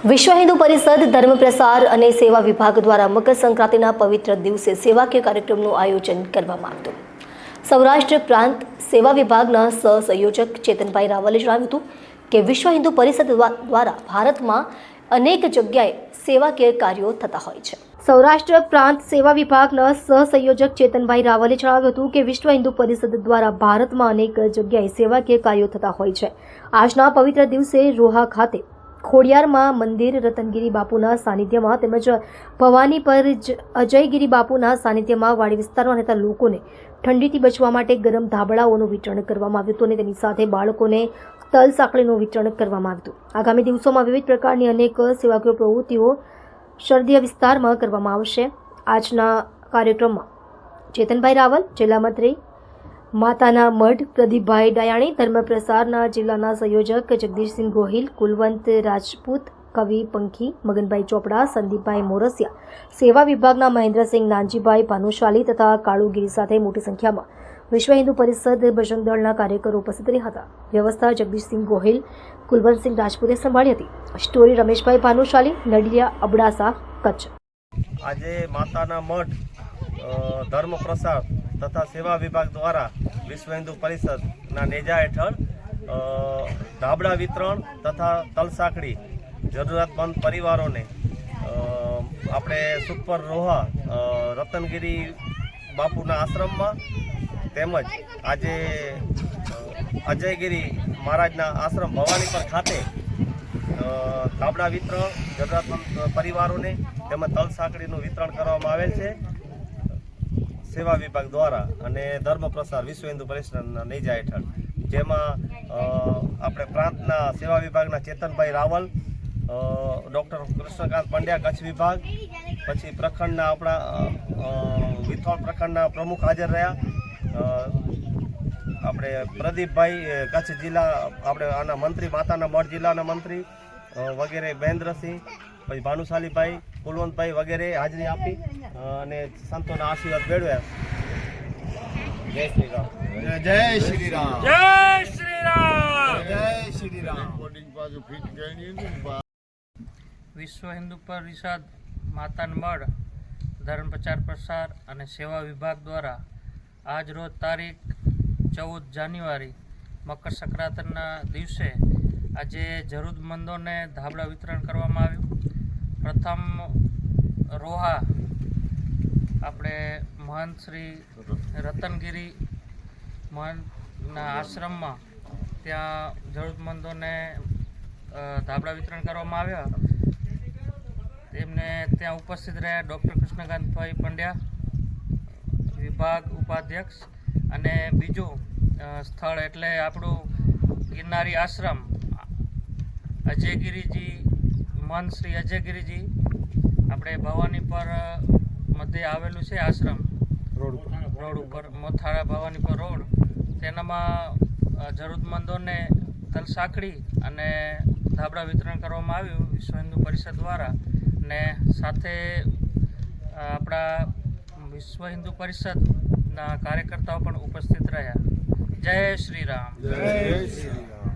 વિશ્વ હિન્દુ પરિષદ ધર્મ પ્રસાર અને સેવા વિભાગ દ્વારા મકર સંક્રાંતિના પવિત્ર દિવસે સેવાકીય કાર્યક્રમનું આયોજન કરવામાં આવ્યું. સૌરાષ્ટ્ર પ્રાંત સેવા વિભાગના સહસંયોજક ચેતનભાઈ રાવલે જણાવ્યું હતું કે વિશ્વ હિન્દુ પરિષદ દ્વારા ભારતમાં અનેક જગ્યાએ સેવાકીય કાર્યો થતા હોય છે. સૌરાષ્ટ્ર પ્રાંત સેવા વિભાગના સહસંયોજક ચેતનભાઈ રાવલે જણાવ્યું હતું કે વિશ્વ હિન્દુ પરિષદ દ્વારા ભારતમાં અનેક જગ્યાએ સેવાકીય કાર્યો થતા હોય છે. આજના પવિત્ર દિવસે રોહા ખાતે ખોડિયારમાં મંદિર રતનગીરી બાપુના સાનિધ્યમાં તેમજ ભવાની પર અજયગીરી બાપુના સાનિધ્યમાં વાડી વિસ્તારમાં રહેતા લોકોને ઠંડીથી બચવા માટે ગરમ ધાબળાઓનું વિતરણ કરવામાં આવ્યું હતું અને તેની સાથે બાળકોને તલ સાંકળીનું વિતરણ કરવામાં આવ્યું હતું. આગામી દિવસોમાં વિવિધ પ્રકારની અનેક સેવાકીય પ્રવૃત્તિઓ શરદીય વિસ્તારમાં કરવામાં આવશે. આજના કાર્યક્રમમાં ચેતનભાઈ રાવલ, જિલ્લા મંત્રી માતાના મઢ પ્રદીપભાઈ ડાયાણી ધર્મ પ્રસારના જિલ્લાના સંયોજક જગદીશસિંહ ગોહિલ કુલવંત રાજપૂત કવિ પંખી મગનભાઈ ચોપડા સંદીપભાઈ મોરસિયા સેવા વિભાગના મહેન્દ્રસિંહ નાનજીભાઈ ભાનુશાલી તથા કાળુગીરી સાથે મોટી સંખ્યામાં વિશ્વ હિન્દુ પરિષદ બજરંગ દળના કાર્યકરો ઉપસ્થિત રહ્યા હતા. વ્યવસ્થા જગદીશસિંહ ગોહિલ કુલવંતસિંહ રાજપૂતે સંભાળી હતી. સ્ટોરી રમેશભાઈ ભાનુશાલી નડિયા અબડાસા કચ્છ. આજે માતાના અ, ધર્મ પ્રસાર તથા સેવા વિભાગ દ્વારા વિશ્વ હિન્દુ પરિષદના નેજા હેઠળ ધાબળા વિતરણ તથા તલસાકડી જરૂરિયાતમંદ પરિવારોને આપણે સુપર રોહા રતનગીરી બાપુના આશ્રમમાં તેમજ આજે અજયગીરી મહારાજના આશ્રમ ભવાનીપર ખાતે ધાબળા વિતરણ, જરૂરિયાતમંદ પરિવારોને તેમજ તલસાંકળીનું વિતરણ કરવામાં આવેલ છે. સેવા વિભાગ દ્વારા અને ધર્મ પ્રસાર વિશ્વ હિન્દુ પરિષદના નેજા હેઠળ, જેમાં આપણે પ્રાંતના સેવા વિભાગના ચેતનભાઈ રાવલ ડૉક્ટર કૃષ્ણકાંત પંડ્યા, કચ્છ વિભાગ, પછી પ્રખંડના આપણા વિથોળ પ્રખંડના પ્રમુખ હાજર રહ્યા. આપણે પ્રદીપભાઈ કચ્છ જિલ્લા, આપણે આના મંત્રી, માતાના મઢ જિલ્લાના મંત્રી વગેરે મહેન્દ્રસિંહ પછી ભાનુશાલીભાઈ કુલવંતભાઈ વગેરે હાજરી આપી અને સંતોના આશીર્વાદ મેળવ્યા. જય શ્રી રામ. જય શ્રી રામ. જય શ્રી રામ. જય શ્રી રામ. વિશ્વ હિન્દુ પરિષદ માતાન મઢ ધર્મ પ્રચાર પ્રસાર અને સેવા વિભાગ દ્વારા આજ રોજ તારીખ ચૌદ જાન્યુઆરી મકર સંક્રાંતિના દિવસે આજે જરૂરતમંદોને ધાબળા વિતરણ કરવામાં આવ્યું. પ્રથમ રોહા આપણે મહંત શ્રી રતનગીરી મહંતના આશ્રમમાં ત્યાં જરૂરતમંદોને ધાબળા વિતરણ કરવામાં આવ્યા. તેમને ત્યાં ઉપસ્થિત રહ્યા ડૉક્ટર કૃષ્ણકાંતભાઈ પંડ્યા, વિભાગ ઉપાધ્યક્ષ અને બીજું સ્થળ એટલે આપણું ગિરનારી આશ્રમ અજયગીરીજી મન શ્રી અજયગીરીજી આપણે ભવાની પર મધ્ય આવેલું છે આશ્રમ. રોડ રોડ ઉપર મોથાળા ભવાની પર રોડ. તેનામાં જરૂરતમંદોને તલ સાંકળી અને ધાબળા વિતરણ કરવામાં આવ્યું વિશ્વ હિન્દુ પરિષદ દ્વારા. ને સાથે આપણા વિશ્વ હિન્દુ પરિષદના કાર્યકર્તાઓ પણ ઉપસ્થિત રહ્યા. જય શ્રી રામ. જય શ્રી રામ.